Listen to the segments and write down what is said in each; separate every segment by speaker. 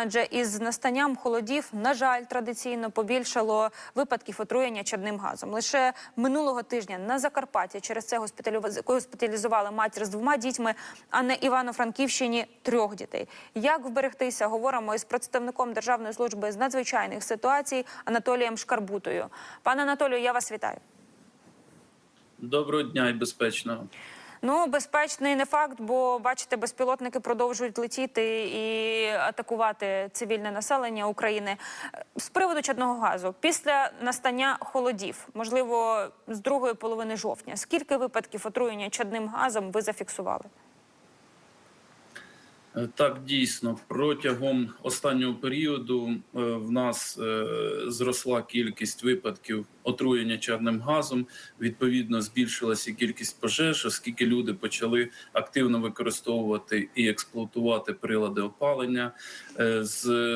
Speaker 1: Адже із настанням холодів, на жаль, традиційно побільшало випадків отруєння чадним газом. Лише минулого тижня на Закарпатті через це госпіталізували матір з двома дітьми, а на Івано-Франківщині трьох дітей. Як вберегтися, говоримо із представником Державної служби з надзвичайних ситуацій Анатолієм Шкарбутою. Пане Анатолію, я вас вітаю.
Speaker 2: Доброго дня і безпечного.
Speaker 1: Ну, безпечний не факт, бо бачите, безпілотники продовжують летіти і атакувати цивільне населення України. З приводу чадного газу, після настання холодів, можливо, з другої половини жовтня, скільки випадків отруєння чадним газом ви зафіксували?
Speaker 2: Так, дійсно, протягом останнього періоду е, в нас е, зросла кількість випадків отруєння чадним газом. Відповідно, збільшилася кількість пожеж, оскільки люди почали активно використовувати і експлуатувати прилади опалення. Е,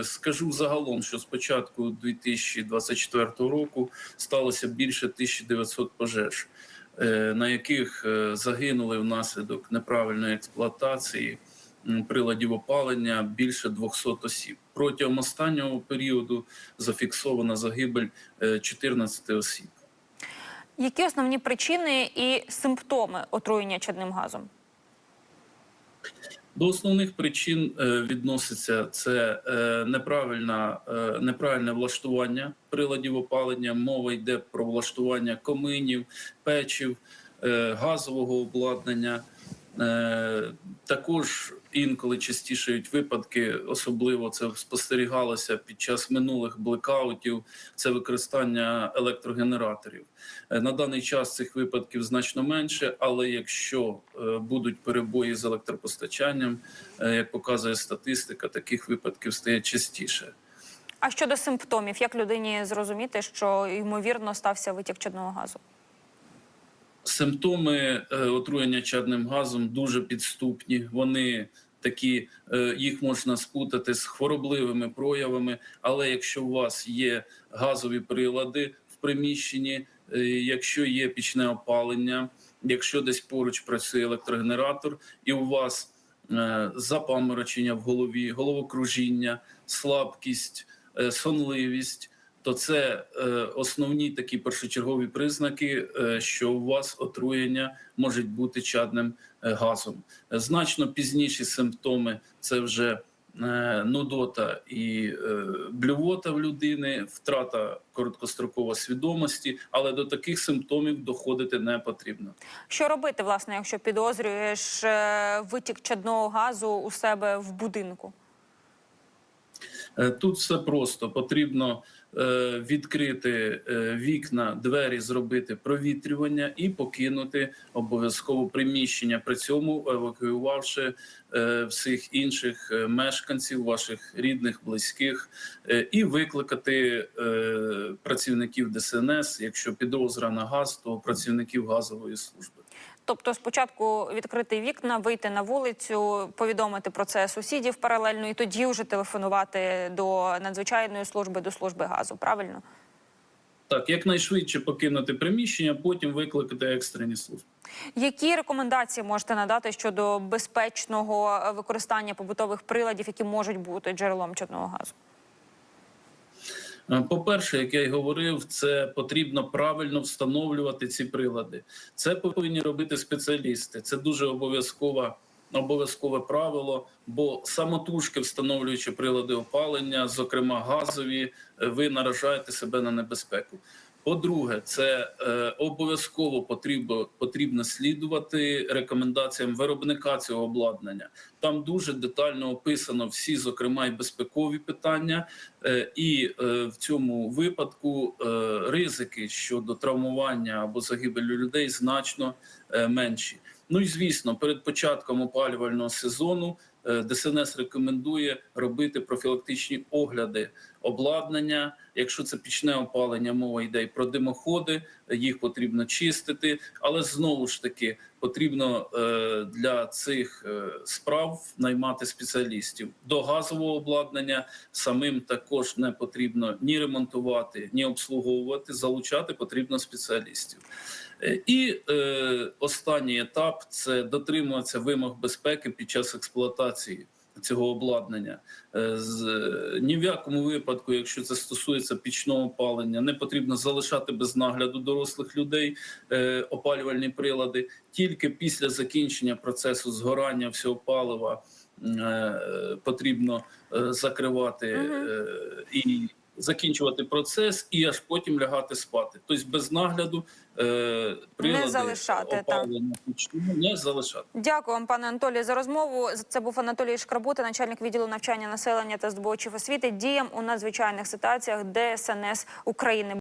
Speaker 2: Скажу загалом, що з початку 2024 року сталося більше 1900 пожеж, на яких загинули внаслідок неправильної експлуатації приладів опалення більше 200 осіб. Протягом останнього періоду зафіксована загибель е, 14 осіб.
Speaker 1: Які основні причини і симптоми отруєння чадним газом?
Speaker 2: До основних причин е, відноситься це е, неправильна, е, неправильне влаштування приладів опалення. Мова йде про влаштування коминів, печів, е, газового обладнання. Е, Також інколи частішають випадки, особливо це спостерігалося під час минулих блекаутів. Це використання електрогенераторів. Е, На даний час цих випадків значно менше, але якщо е, будуть перебої з електропостачанням, е, як показує статистика, таких випадків стає частіше.
Speaker 1: А щодо симптомів, як людині зрозуміти, що ймовірно стався витік чадного газу?
Speaker 2: Симптоми е, отруєння чадним газом дуже підступні. Вони такі, е, їх можна спутати з хворобливими проявами. Але якщо у вас є газові прилади в приміщенні, е, якщо є пічне опалення, якщо десь поруч працює електрогенератор, і у вас запаморочення в голові, головокружіння, слабкість, сонливість. То це е, основні такі першочергові признаки, е, що у вас отруєння може бути чадним е, газом. Значно пізніші симптоми це вже е, нудота і е, блювота в людини, втрата короткострокова свідомості, але до таких симптомів доходити не потрібно.
Speaker 1: Що робити, власне, якщо підозрюєш е, витік чадного газу у себе в будинку?
Speaker 2: Е, Тут все просто потрібно відкрити е, вікна, двері, зробити провітрювання і покинути обов'язково приміщення. При цьому евакуювавши е, всіх інших е, мешканців, ваших рідних, близьких, е, і викликати е, працівників ДСНС. Якщо підозра на газ, то працівників газової служби.
Speaker 1: Тобто, спочатку відкрити вікна, вийти на вулицю, повідомити про це сусідів паралельно, і тоді вже телефонувати до надзвичайної служби, до служби газу. Правильно?
Speaker 2: Так, якнайшвидше покинути приміщення, потім викликати екстрені служби.
Speaker 1: Які рекомендації можете надати щодо безпечного е, використання побутових приладів, які можуть бути джерелом чадного газу?
Speaker 2: Е, По-перше, як я й говорив, це потрібно правильно встановлювати ці прилади. Це повинні робити спеціалісти. Це дуже обов'язкова. Обов'язкове правило, бо самотужки встановлюючи прилади опалення, зокрема газові, е, ви наражаєте себе на небезпеку. По-друге, це е, обов'язково потрібно, потрібно слідувати рекомендаціям виробника цього обладнання. Там дуже детально описано всі, зокрема, і безпекові питання, е, і е, в цьому випадку е, ризики щодо травмування або загибелі людей значно е, менші. Ну і звісно, перед початком опалювального сезону е, ДСНС рекомендує робити профілактичні огляди обладнання. Якщо це пічне опалення, мова йде і про димоходи, їх потрібно чистити. Але знову ж таки потрібно е, для цих е, справ наймати спеціалістів. До газового обладнання самим також не потрібно ні ремонтувати, ні обслуговувати. Залучати потрібно спеціалістів. Е, І е, останній етап це дотримуватися вимог безпеки під час експлуатації цього обладнання. Е, З ні в якому випадку, якщо це стосується пічного опалення, не потрібно залишати без нагляду дорослих людей е, опалювальні прилади. Тільки після закінчення процесу згорання всього палива е, потрібно е, закривати е, і закінчувати процес, і аж потім лягати спати. Тобто без нагляду е, прилади
Speaker 1: залишати,
Speaker 2: опалення так. не залишати.
Speaker 1: Дякую вам, пане Анатолію, за розмову. Це був Анатолій Шкрабута, начальник відділу навчання населення та здобувачів освіти, діям у надзвичайних ситуаціях ДСНС України.